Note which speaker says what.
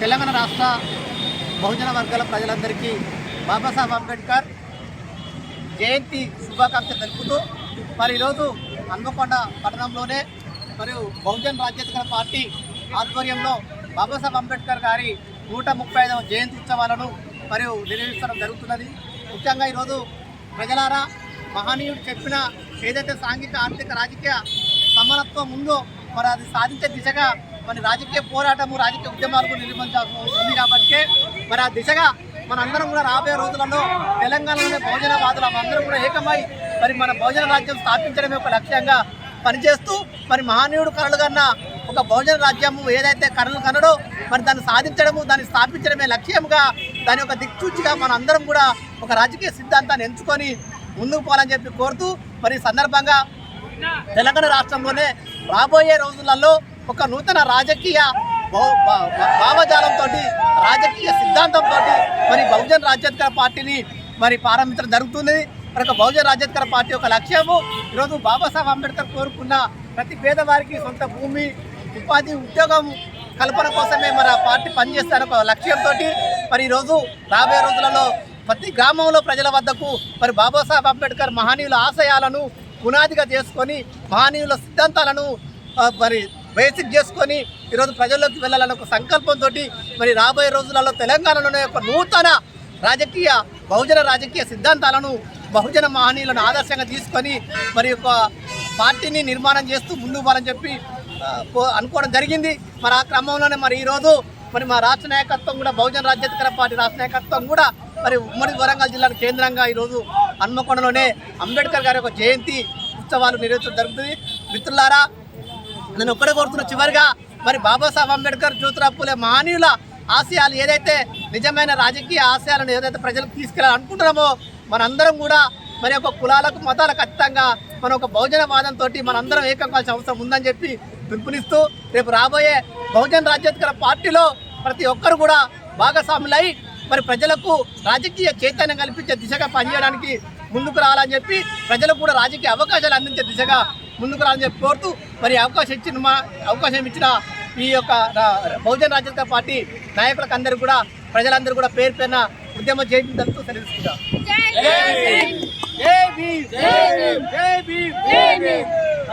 Speaker 1: తెలంగాణ రాష్ట్ర బహుజన వర్గాల ప్రజలందరికీ బాబాసాహెబ్ అంబేద్కర్ జయంతి శుభాకాంక్ష తెలుపుతూ మరి ఈరోజు హన్మకొండ పట్టణంలోనే మరియు బహుజన్ రాజ్యాధికార పార్టీ ఆధ్వర్యంలో బాబాసాహెబ్ అంబేద్కర్ గారి నూట ముప్పై ఐదవ జయంతి ఉత్సవాలను మరియు నిర్వహించడం జరుగుతున్నది. ముఖ్యంగా ఈరోజు ప్రజలారా మహనీయుడు చెప్పిన ఏదైతే సాంఘిక ఆర్థిక రాజకీయ సమానత్వం ఉందో మరి అది సాధించే దిశగా మరి రాజకీయ పోరాటము రాజకీయ ఉద్యమాలకు నిర్మించాల్సి ఉంది కాబట్టి మరి ఆ దిశగా మనందరం కూడా రాబోయే రోజులలో తెలంగాణలోని బహుజనవాదులు అందరం కూడా ఏకమై మరి మన బహుజన రాజ్యం స్థాపించడమే ఒక లక్ష్యంగా పనిచేస్తూ మరి మహనీయుడు కలలు కన్నా ఒక బహుజన రాజ్యము ఏదైతే కళలు కనడో మరి దాన్ని సాధించడము దాన్ని స్థాపించడమే లక్ష్యంగా దాని యొక్క దిక్సూచిగా మన అందరం కూడా ఒక రాజకీయ సిద్ధాంతాన్ని ఎంచుకొని ముందుకు పోవాలని చెప్పి కోరుతూ మరి సందర్భంగా తెలంగాణ రాష్ట్రంలోనే రాబోయే రోజులలో ఒక నూతన రాజకీయ భావజాలంతో రాజకీయ సిద్ధాంతంతో మరి బహుజన్ రాజ్యాధికార పార్టీని మరి ప్రారంభించడం జరుగుతుంది. మరి ఒక బహుజన రాజ్యాధికార పార్టీ యొక్క లక్ష్యము. ఈరోజు బాబాసాహెబ్ అంబేద్కర్ కోరుకున్న ప్రతి పేదవారికి సొంత భూమి ఉపాధి ఉద్యోగం కల్పన కోసమే మన పార్టీ పనిచేస్తారని ఒక లక్ష్యంతో మరి ఈరోజు రాబోయే రోజులలో ప్రతి గ్రామంలో ప్రజల వద్దకు మరి బాబాసాహెబ్ అంబేద్కర్ మహనీయుల ఆశయాలను పునాదిగా చేసుకొని మహనీయుల సిద్ధాంతాలను మరి బేసిక్ చేసుకొని ఈరోజు ప్రజల్లోకి వెళ్ళాలన్న ఒక సంకల్పంతో మరి రాబోయే రోజులలో తెలంగాణలోనే ఒక నూతన రాజకీయ బహుజన రాజకీయ సిద్ధాంతాలను బహుజన మహనీయులను ఆదర్శంగా తీసుకొని మరి ఒక పార్టీని నిర్మాణం చేస్తూ ముందు పోవాలని చెప్పి అనుకోవడం జరిగింది. మరి ఆ క్రమంలోనే మరి ఈరోజు మరి మా రాష్ట్ర నాయకత్వం కూడా బహుజన రాజ్యాధికార పార్టీ రాష్ట్ర నాయకత్వం కూడా మరి ఉమ్మడి వరంగల్ జిల్లాను కేంద్రంగా ఈరోజు హన్మకొండలోనే అంబేద్కర్ గారి యొక్క జయంతి ఉత్సవాలు నిర్వహించడం జరుగుతుంది. మిత్రులారా నేను ఒక్కడే కోరుతున్న చివరిగా మరి బాబాసాహెబ్ అంబేద్కర్ జ్యోతిరావు పూలే మహనీయుల ఆశయాలు ఏదైతే నిజమైన రాజకీయ ఆశయాలను ఏదైతే ప్రజలకు తీసుకెళ్ళాలనుకుంటున్నామో మనందరం కూడా మరి ఒక కులాలకు మతాలకు అతీతంగా మన ఒక బహుజనవాదంతో మనందరం ఏకం కావాల్సిన అవసరం ఉందని చెప్పి పిలుపునిస్తూ రేపు రాబోయే బహుజన రాజ్యాధికార పార్టీలో ప్రతి ఒక్కరు కూడా భాగస్వాములై మరి ప్రజలకు రాజకీయ చైతన్యం కల్పించే దిశగా పనిచేయడానికి ముందుకు రావాలని చెప్పి ప్రజలకు కూడా రాజకీయ అవకాశాలు అందించే దిశగా ముందుకు రావాలని చెప్పి కోరుతూ మరి అవకాశం ఇచ్చిన మా అవకాశం ఇచ్చిన ఈ యొక్క బహుజన రాజ్యాధికార పార్టీ నాయకులకు అందరూ కూడా ప్రజలందరూ కూడా పేరు పేరున ఉద్యమ జరుపుతూ తెలుసుకుంటాం